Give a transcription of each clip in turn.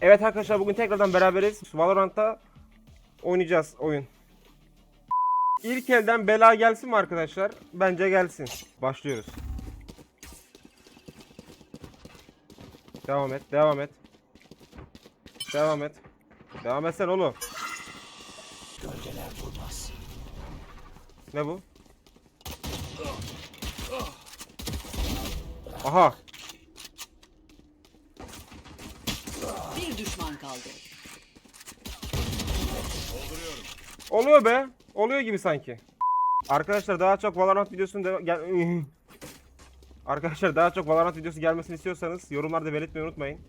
Evet arkadaşlar bugün tekrardan beraberiz. Valorant'ta oynayacağız oyun. İlk elden bela gelsin mi arkadaşlar? Bence gelsin. Başlıyoruz. Devam et, devam et. Devam et. Devam etsen oğlum. Ne bu? Aha. Düşman kaldı. Oluyor be. Oluyor gibi sanki. Arkadaşlar daha çok Valorant videosunu da gel Arkadaşlar daha çok Valorant videosu gelmesini istiyorsanız yorumlarda belirtmeyi unutmayın.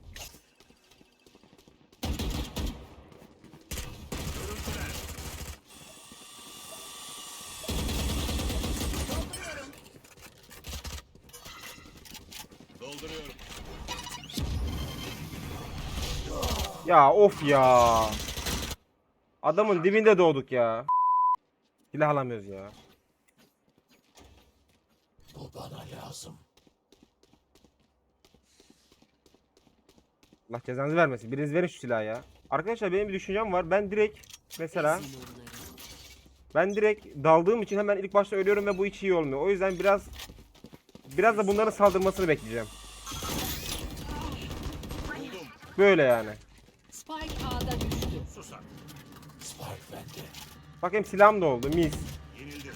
Ya of ya. Adamın dibinde doğduk ya. Silah alamıyoruz ya. Bu bana lazım. Allah cezanızı vermesin. Biriniz verin şu silahı ya. Arkadaşlar benim bir düşüncem var. Ben direkt mesela ben direkt daldığım için hemen ilk başta ölüyorum ve bu hiç iyi olmuyor. O yüzden biraz biraz da bunların saldırmasını bekleyeceğim. Böyle yani. Spike A'da düştü. Susak. Spike bende. Bak hem silahım da oldu mis. Yenildi.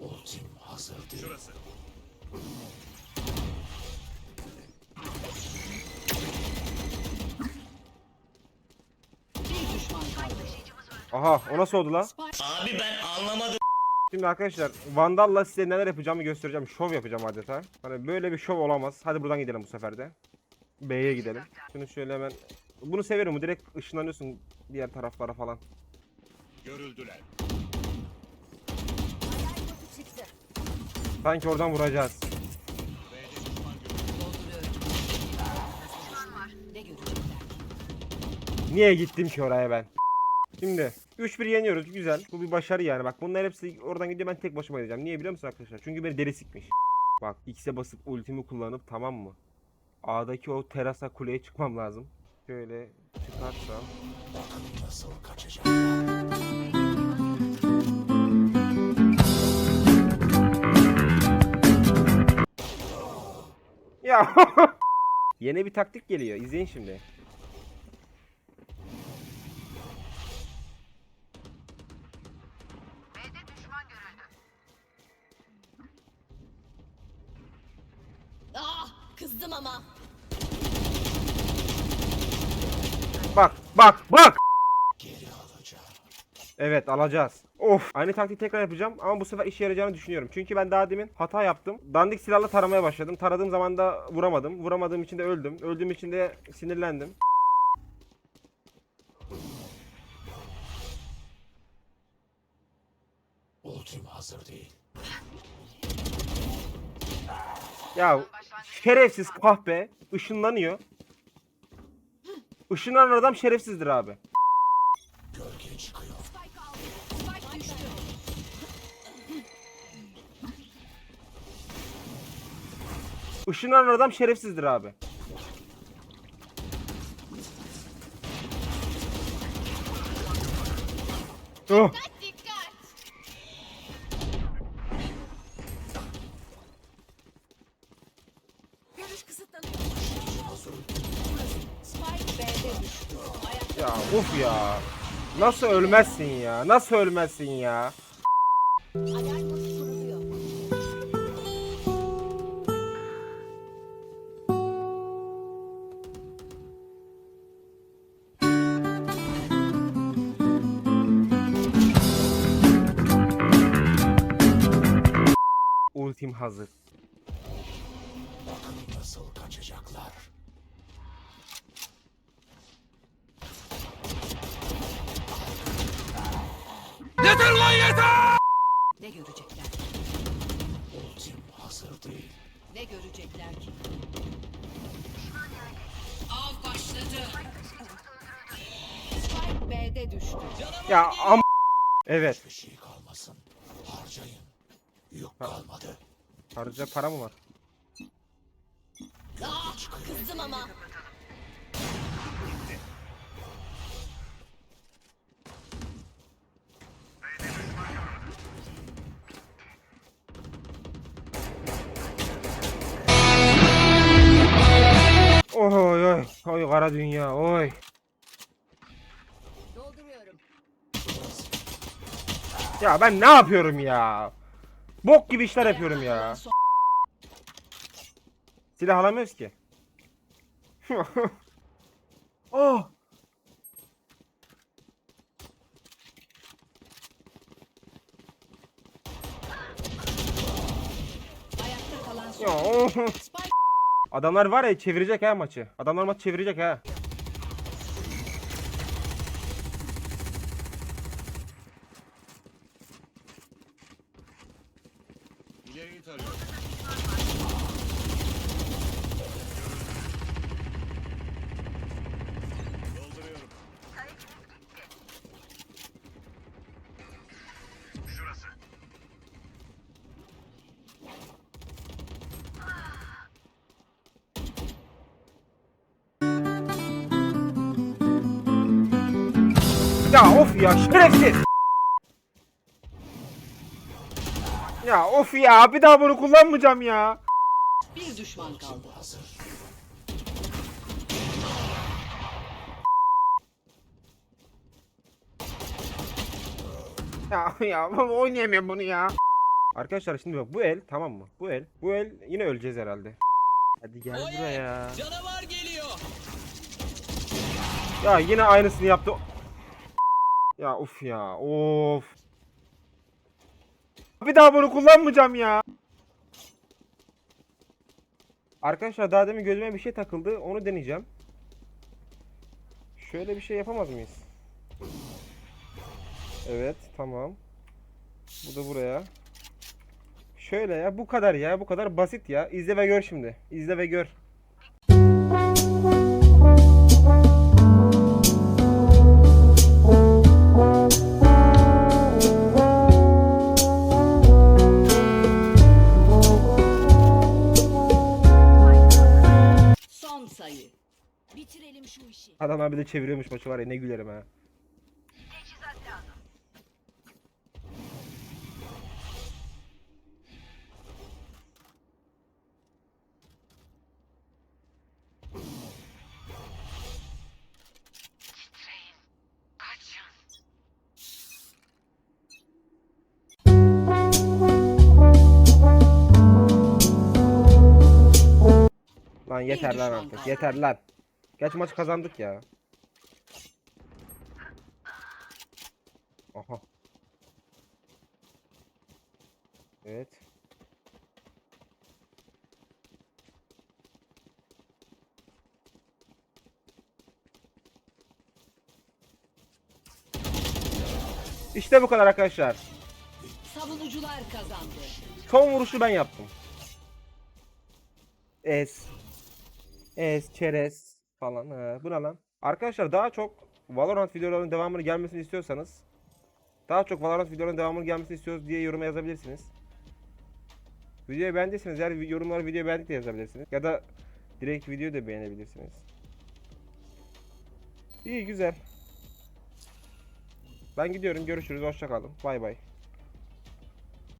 Ultim hazır değil. Şurası. Aha o nasıl oldu la? Spike Abi ben anlamadım. Şimdi arkadaşlar Vandal'la size neler yapacağımı göstereceğim. Şov yapacağım adeta. Hani böyle bir şov olamaz. Hadi buradan gidelim bu sefer de. B'ye gidelim. Şunu şöyle hemen. Bunu severim. Bu direkt ışınlanıyorsun diğer taraflara falan. Görüldüler. Sanki oradan vuracağız. Niye gittim ki oraya ben? Şimdi 3-1 yeniyoruz güzel. Bu bir başarı yani. Bak bunlar hepsi oradan gidiyor ben tek başıma gideceğim. Niye biliyor musun arkadaşlar? Çünkü beni deli sikmiş. Bak X'e basıp ultimi kullanıp tamam mı? A'daki o terasa kuleye çıkmam lazım. Şöyle çıkarsam. Bakın nasıl kaçacak. Ya Yeni bir taktik geliyor. İzleyin şimdi. Ama. Bak bak bak. Geri alacağım. Evet alacağız. Of. Aynı taktiği tekrar yapacağım ama bu sefer işe yarayacağını düşünüyorum. Çünkü ben daha demin hata yaptım. Dandik silahla taramaya başladım. Taradığım zaman da vuramadım. Vuramadığım için de öldüm. Öldüğüm için de sinirlendim. Ultim hazır değil. Ya şerefsiz kahpe ışınlanıyor. Işınlanan adam şerefsizdir abi. Işınlanan adam şerefsizdir abi. Oh. Dikkat. Görüş kısıtlanıyor. Spike B'de düştü. Ayakta Ya. Nasıl ölmezsin ya? Nasıl ölmezsin ya? Ultim hazır. Bakın nasıl kaçacaklar. Ne görecekler? Ultim hazır değil. Ne görecekler ki? Av başladı. Spike B'de düştü. Ya am Evet. Bir şey kalmasın. Harcayın. Yük kalmadı. Harca para mı var? Ah, kızdım ama. Oy kara dünya oy. Ya ben ne yapıyorum ya? Bok gibi işler yapıyorum ya. Silah alamıyoruz ki. oh. Ya, oh. Adamlar var ya çevirecek ha maçı. Adamlar maç çevirecek ha. Tarıyorum. Dolduruyorum. Ya of ya şerefsiz. Ya of ya bir daha bunu kullanmayacağım ya. bir düşman kaldı. Hazır. Ya ya oynayamıyorum bunu ya. Arkadaşlar şimdi bak bu el tamam mı? Bu el. Bu el yine öleceğiz herhalde. Hadi gel buraya. Canavar geliyor. Ya yine aynısını yaptı. Ya of ya of. Bir daha bunu kullanmayacağım ya. Arkadaşlar daha demin gözüme bir şey takıldı. Onu deneyeceğim. Şöyle bir şey yapamaz mıyız? Evet tamam. Bu da buraya. Şöyle ya bu kadar ya bu kadar basit ya. İzle ve gör şimdi. İzle ve gör. Sayı. Bitirelim şu işi. Adamlar bir de çeviriyormuş maçı var ya ne gülerim ha. Lan yeter lan artık. Yeter lan. Geç maç kazandık ya. Aha. Evet. İşte bu kadar arkadaşlar. Savunucular kazandı. Son vuruşu ben yaptım. Es. Es, çerez falan. He, bu? Arkadaşlar daha çok Valorant videolarının devamını gelmesini istiyorsanız daha çok Valorant videolarının devamını gelmesini istiyoruz diye yoruma yazabilirsiniz. Videoyu beğendiyseniz eğer yorumlara videoyu beğendik de yazabilirsiniz. Ya da direkt videoyu da beğenebilirsiniz. İyi güzel. Ben gidiyorum. Görüşürüz. Hoşça kalın. Bay bay.